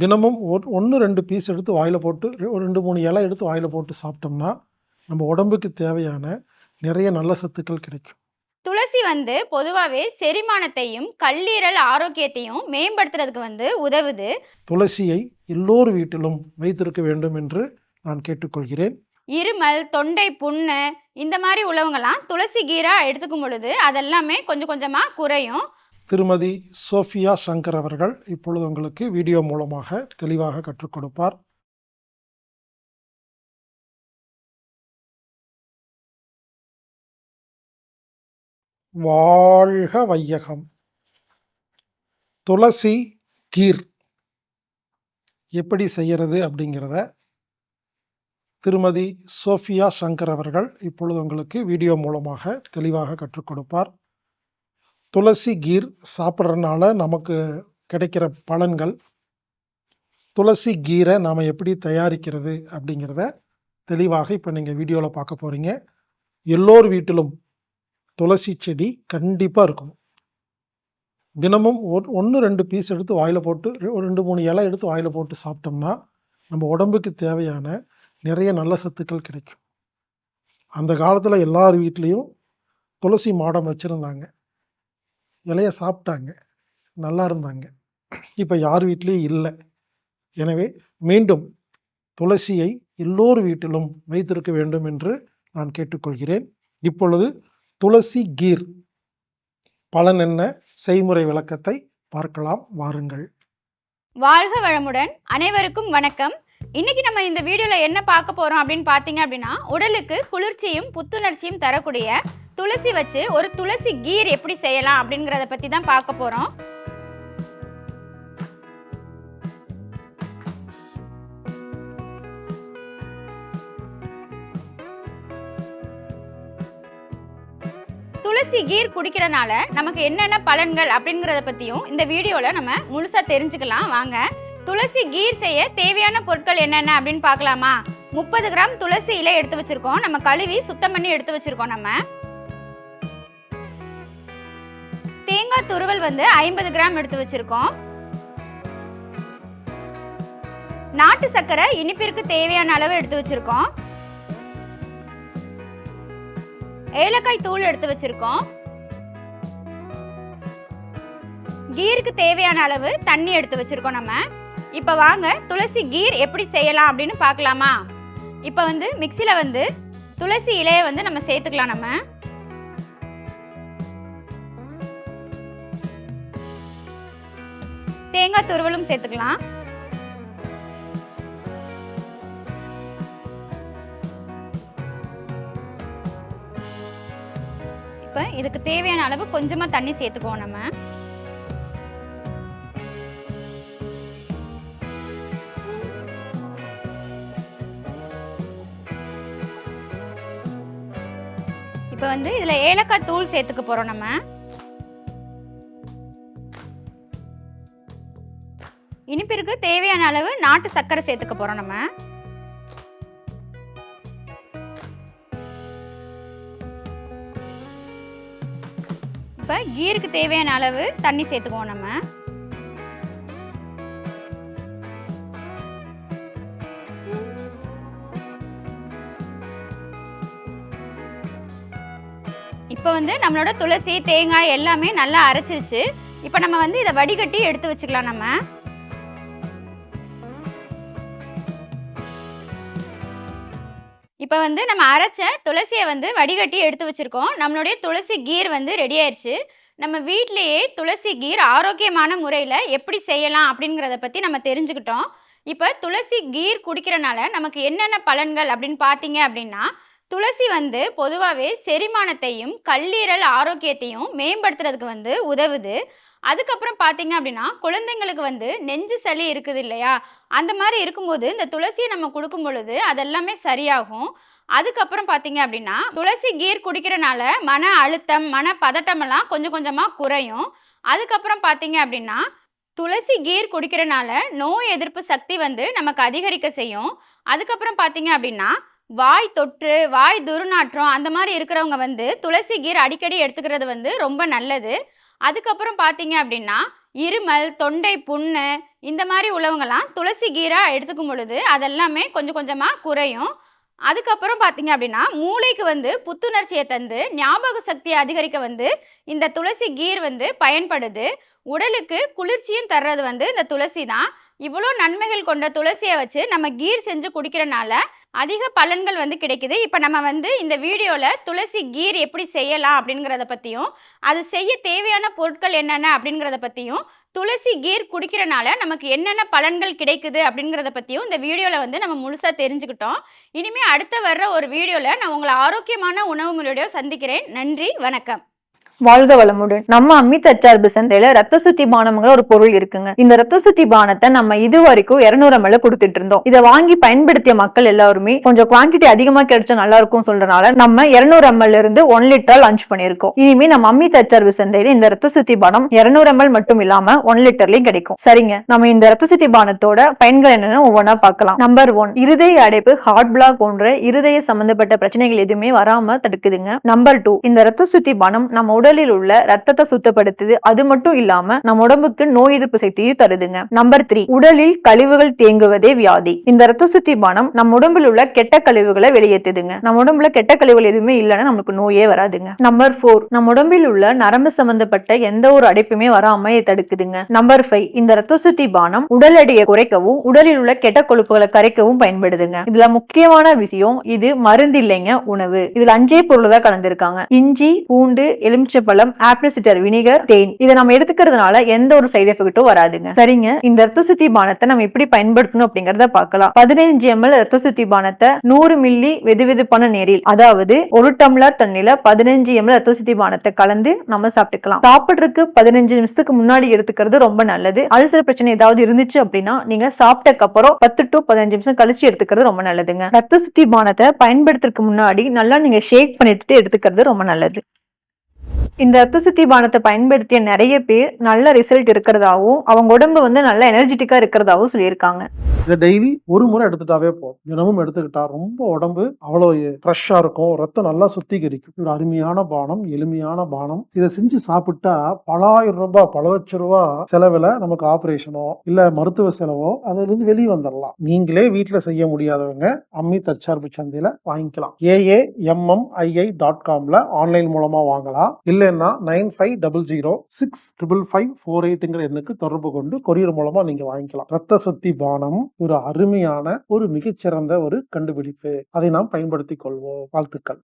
தினமும் ஒன்று ரெண்டு பீஸ் எடுத்து வாயில் போட்டு ஒரு ரெண்டு மூணு இலை எடுத்து வாயில் போட்டு சாப்பிட்டோம்னா நம்ம உடம்புக்கு தேவையான நிறைய நல்ல சத்துக்கள் கிடைக்கும். துளசி வந்து பொதுவாகவே செரிமானத்தையும் கல்லீரல் ஆரோக்கியத்தையும் மேம்படுத்துறதுக்கு வந்து உதவுது. துளசியை எல்லோர் வீட்டிலும் வைத்திருக்க வேண்டும் என்று நான் கேட்டுக்கொள்கிறேன். இருமல் தொண்டை புண்ணு இந்த மாதிரி உள்ளவங்கலாம் துளசி கீரா எடுத்துக்கும் பொழுது அதெல்லாமே கொஞ்சம் கொஞ்சமாக குறையும். திருமதி சோஃபியா சங்கர் அவர்கள் இப்பொழுது உங்களுக்கு வீடியோ மூலமாக தெளிவாக கற்றுக் கொடுப்பார். வாழ்க வையகம். துளசி கீர். எப்படி செய்யறது அப்படிங்கிறத திருமதி சோஃபியா சங்கர் அவர்கள் இப்பொழுது உங்களுக்கு வீடியோ மூலமாக தெளிவாக கற்றுக் கொடுப்பார். துளசி கீர் சாப்பிட்றதுனால நமக்கு கிடைக்கிற பலன்கள். துளசி கீரை நாம் எப்படி தயாரிக்கிறது அப்படிங்கிறத தெளிவாக இப்போ நீங்கள் வீடியோவில் பார்க்க போகிறீங்க எல்லோர் வீட்டிலும் துளசி செடி கண்டிப்பாக இருக்கும். தினமும் ஒன்று ரெண்டு பீஸ் எடுத்து வாயில் போட்டு ஒரு ரெண்டு மூணு இலை எடுத்து வாயில் போட்டு சாப்பிட்டோம்னா நம்ம உடம்புக்கு தேவையான நிறைய நல்ல சத்துக்கள் கிடைக்கும். அந்த காலத்தில் எல்லார் வீட்லேயும் துளசி மாடம் வச்சுருந்தாங்க. இலைய சாப்பிட்டாங்க. நல்லா இருந்தாங்க. இப்போ யார் வீட்லேயும் இல்லை. எனவே மீண்டும் துளசியை எல்லோர் வீட்டிலும் வைத்திருக்க வேண்டும் என்று நான் கேட்டுக்கொள்கிறேன். இப்பொழுது துளசி கீர். பலன் என்ன? செய்முறை விளக்கத்தை பார்க்கலாம். வாருங்கள். வாழ்க வளமுடன். அனைவருக்கும் வணக்கம். இன்னைக்கு நம்ம இந்த வீடியோவில் என்ன பார்க்க போகிறோம் அப்படின்னு பார்த்தீங்க அப்படின்னா உடலுக்கு குளிர்ச்சியும் புத்துணர்ச்சியும் தரக்கூடிய துளசி வச்சு ஒரு துளசி கீர் எப்படி செய்யலாம் அப்படிங்கிறத பற்றி தான் பார்க்க போகிறோம் துளசி கீர் குடிக்கிறனால நமக்கு என்னென்ன பலன்கள் அப்படிங்கிறத பற்றியும் இந்த வீடியோவில் நம்ம முழுசாக தெரிஞ்சுக்கலாம். வாங்க. துளசி கீர் செய்ய தேவையான பொருட்கள் என்னென்ன அப்படின்னு பார்க்கலாமா? முப்பது கிராம் துளசி இலை எடுத்து வச்சுருக்கோம். நம்ம கழுவி சுத்தம் பண்ணி எடுத்து வச்சுருக்கோம் நம்ம. தேங்காய் துருவல் வந்து ஐம்பது கிராம் எடுத்து வச்சிருக்கோம். நாட்டு சர்க்கரை இனிப்பிற்கு தேவையான அளவு எடுத்து வச்சிருக்கோம். ஏலக்காய் தூள் எடுத்து வச்சிருக்கோம். கீருக்கு தேவையான அளவு தண்ணி எடுத்து வச்சிருக்கோம் நம்ம. இப்போ வாங்க துளசி கீர் எப்படி செய்யலாம் அப்படின்னு பார்க்கலாமா? இப்போ வந்து மிக்சியில் வந்து துளசி இலையை வந்து நம்ம சேர்த்துக்கலாம் நம்ம. தேங்காய் துருவலும் சேர்த்துக்கலாம். இப்போ இதுக்கு தேவையான அளவு கொஞ்சமாக தண்ணி சேர்த்துக்குவோம் நம்ம. இப்போ வந்து இதில் ஏலக்காய் தூள் சேர்த்துக்க போகிறோம் நம்ம. இனிப்பிற்கு தேவையான அளவு நாட்டு சர்க்கரை சேர்த்துக்க போகிறோம் நம்ம. இப்போ கீருக்கு தேவையான அளவு தண்ணி சேர்த்துக்குவோம் நம்ம. இப்போ வந்து நம்மளோட துளசி தேங்காய் எல்லாமே நல்லா அரைச்சிருச்சு. இப்போ நம்ம வந்து இதை வடிகட்டி எடுத்து வச்சுக்கலாம் நம்ம. இப்போ வந்து நம்ம அரைச்ச துளசியை வந்து வடிகட்டி எடுத்து வச்சுருக்கோம். நம்மளுடைய துளசி கீர் வந்து ரெடி ஆயிடுச்சு நம்ம வீட்டிலேயே துளசி கீர் ஆரோக்கியமான முறையில் எப்படி செய்யலாம் அப்படிங்கிறத பற்றி நம்ம தெரிஞ்சுக்கிட்டோம். இப்போ துளசி கீர் குடிக்கிறனால நமக்கு என்னென்ன பலன்கள் அப்படின்னு பார்த்தீங்க அப்படின்னா துளசி வந்து பொதுவாகவே செரிமானத்தையும் கல்லீரல் ஆரோக்கியத்தையும் மேம்படுத்துறதுக்கு வந்து உதவுது. அதுக்கப்புறம் பார்த்தீங்க அப்படின்னா குழந்தைங்களுக்கு வந்து நெஞ்சு சளி இருக்குது இல்லையா? அந்த மாதிரி இருக்கும்போது இந்த துளசியை நம்ம கொடுக்கும் பொழுது அதெல்லாமே சரியாகும். அதுக்கப்புறம் பார்த்தீங்க அப்படின்னா துளசி கீர் குடிக்கிறனால மன அழுத்தம் மன பதட்டமெல்லாம் கொஞ்சம் கொஞ்சமாக குறையும். அதுக்கப்புறம் பார்த்தீங்க அப்படின்னா துளசி கீர் குடிக்கிறனால நோய் எதிர்ப்பு சக்தி வந்து நமக்கு அதிகரிக்க செய்யும். அதுக்கப்புறம் பார்த்தீங்க அப்படின்னா வாய் தொற்று வாய் துர்நாற்றம் அந்த மாதிரி இருக்கிறவங்க வந்து துளசி கீர் அடிக்கடி எடுத்துக்கிறது வந்து ரொம்ப நல்லது. அதுக்கப்புறம் பார்த்தீங்க அப்படின்னா இருமல் தொண்டை புண்ணு இந்த மாதிரி உள்ளவங்கலாம் துளசி கீராக எடுத்துக்கும் பொழுது அதெல்லாமே கொஞ்சம் கொஞ்சமாக குறையும். அதுக்கப்புறம் பார்த்தீங்க அப்படின்னா மூளைக்கு வந்து புத்துணர்ச்சியை தந்து ஞாபக சக்தியை அதிகரிக்க வந்து இந்த துளசி கீர் வந்து பயன்படுது. உடலுக்கு குளிர்ச்சியும் தர்றது வந்து இந்த துளசி தான். இவ்வளோ நன்மைகள் கொண்ட துளசியை வச்சு நம்ம கீர் செஞ்சு குடிக்கிறனால அதிக பலன்கள் வந்து கிடைக்குது. இப்போ நம்ம வந்து இந்த வீடியோவில் துளசி கீர் எப்படி செய்யலாம் அப்படிங்கிறத பற்றியும் அது செய்ய தேவையான பொருட்கள் என்னென்ன அப்படிங்கிறத பற்றியும் துளசி கீர் குடிக்கிறனால நமக்கு என்னென்ன பலன்கள் கிடைக்குது அப்படிங்கிறத பற்றியும் இந்த வீடியோவில் வந்து நம்ம முழுசாக தெரிஞ்சுக்கிட்டோம். இனிமேல் அடுத்த வர்ற ஒரு வீடியோவில் நான் உங்களை ஆரோக்கியமான உணவு முறையோட சந்திக்கிறேன். நன்றி வணக்கம். வாழ்க வளமுடன். நம்ம அம்மி அச்சார்பு சந்தையில ரத்த சுத்தி பானம்ங்கிற ஒரு பொருள் இருக்குங்க. இந்த ரத்த சுத்தி பானத்தை நம்ம இது வரைக்கும் இருநூறு ml கொடுத்துட்டு இருந்தோம். இதை வாங்கி பயன்படுத்திய மக்கள் எல்லாருமே கொஞ்சம் குவான்டிட்டி அதிகமா கிடைச்சா நல்லா இருக்கும் சொல்றதுனால நம்ம இருநூறு எம்எல் இருந்து ஒன் லிட்டர் லான்ச் பண்ணிருக்கோம் இனிமே நம்ம அம்மி அச்சார்பு சந்தையில இந்த ரத்த சுத்தி பானம் இருநூறு எம்எல் மட்டும் இல்லாம ஒன் லிட்டர்லயும் கிடைக்கும். சரிங்க. நம்ம இந்த ரத்த சுத்தி பானத்தோட பயன்கள் என்னன்னு ஒவ்வொன்றா பார்க்கலாம். நம்பர் ஒன் இருதய அடைப்பு ஹார்ட் பிளாக் போன்ற இருதய சம்பந்தப்பட்ட பிரச்சனைகள் எதுவுமே வராம தடுக்குதுங்க. நம்பர் டூ இந்த ரத்த சுத்தி பானம் நம்ம உடலில் உள்ள ரத்தத்தை சுத்தப்படுத்துது. அது மட்டும் இல்லாம நம்ம உடம்புக்கு நோய் எதிர்ப்பு சக்தியும் தருதுங்க. நம்பர் த்ரீ உடலில் கழிவுகள் தேங்குவதே வியாதி. இந்த ரத்த சுத்தி பானம் நம்ம உடம்புல உள்ள கெட்ட கழிவுகளை வெளியேற்றுதுங்க நம்ம உடம்புல கெட்ட கழிவுகள் எதுவுமே இல்லைன்னா நம்மளுக்கு நோயே வராதுங்க. நம்பர் போர் நம்ம உடம்பில் உள்ள நரம்பு சம்பந்தப்பட்ட எந்த ஒரு அடைப்புமே வராம தடுக்குதுங்க. நம்பர் ஃபைவ் இந்த ரத்த சுத்தி பானம் உடல் எடையை குறைக்கவும் உடலில் உள்ள கெட்ட கொழுப்புகளை கரைக்கவும் பயன்படுதுங்க. இதுல முக்கியமான விஷயம் இது மருந்து இல்லைங்க உணவு. இதுல அஞ்சே பொருள் தான் கலந்திருக்காங்க. இஞ்சி பூண்டு எலுமிச்சப்பழம் ஆப்பிள் சிட்டர் வினிகர் தேன். இதை நம்ம எடுத்துக்கிறதுனால எந்த ஒரு சைடு எஃபெக்ட்டும் வராதுங்க. சரிங்க. இந்த ரத்த சுத்தி பானத்தை நம்ம எப்படி பயன்படுத்தணும் அப்படிங்கறத பார்க்கலாம். பதினைஞ்சு எம்எல் ரத்த சுத்தி பானத்தை நூறு மில்லி வெதுவெதுப்பான நீரில் அதாவது ஒரு டம்ளர் தண்ணில பதினஞ்சு எம்எல் ரத்த சுத்தி பானத்தை கலந்து நம்ம சாப்பிட்டுக்கலாம். சாப்பிடுறதுக்கு பதினஞ்சு நிமிஷத்துக்கு முன்னாடி எடுத்துக்கிறது ரொம்ப நல்லது. அல்சர் பிரச்சனை ஏதாவது இருந்துச்சு அப்படின்னா நீங்க சாப்பிட்டக்கு அப்புறம் பத்து டு பதினஞ்சு நிமிஷம் கழிச்சு எடுத்துக்கிறது ரொம்ப நல்லதுங்க. ரத்த சுத்தி பானத்தை பயன்படுத்துறதுக்கு முன்னாடி நல்லா நீங்க ஷேக் பண்ணிட்டு எடுத்துக்கிறது ரொம்ப நல்லது. இந்த ரத்த சுத்தி பானத்தை பயன்படுத்திய நிறைய பேர் நல்ல ரிசல்ட் இருக்கிறதாவும் அவங்க உடம்பு வந்து நல்ல எனர்ஜெட்டிக்கா இருக்கிறதாவும் சொல்லியிருக்காங்க. இதை டெய்லி ஒரு முறை எடுத்துட்டாவே போதும் தினமும் எடுத்துக்கிட்டா ரொம்ப உடம்பு அவ்வளோ ஃப்ரெஷ்ஷாக இருக்கும் ரத்தம் நல்லா சுத்திகரிக்கும். ஒரு அருமையான பானம் எளிமையான பானம். இதை செஞ்சு சாப்பிட்டா பலாயிரம் ரூபாய் பல லட்ச ரூபா செலவில் நமக்கு ஆப்ரேஷனோ இல்லை மருத்துவ செலவோ அதிலிருந்து வெளியே வந்துடலாம். நீங்களே வீட்டில் செய்ய முடியாதவங்க அம்மி தற்சார்பு சந்தையில் வாங்கிக்கலாம். ஏஏஎம்எம்ஐஐ டாட் காம்ல ஆன்லைன் மூலமாக வாங்கலாம். இல்லைன்னா nine five double zero six triple five four எயிட்டுங்கிற எண்ணுக்கு தொடர்பு கொண்டு கொரியர் மூலமாக நீங்கள் வாங்கிக்கலாம். ரத்த சுத்தி பானம் ஒரு அருமையான ஒரு மிகச்சிறந்த ஒரு கண்டுபிடிப்பு. அதை நாம் பயன்படுத்திக் கொள்வோம். வாழ்த்துக்கள்.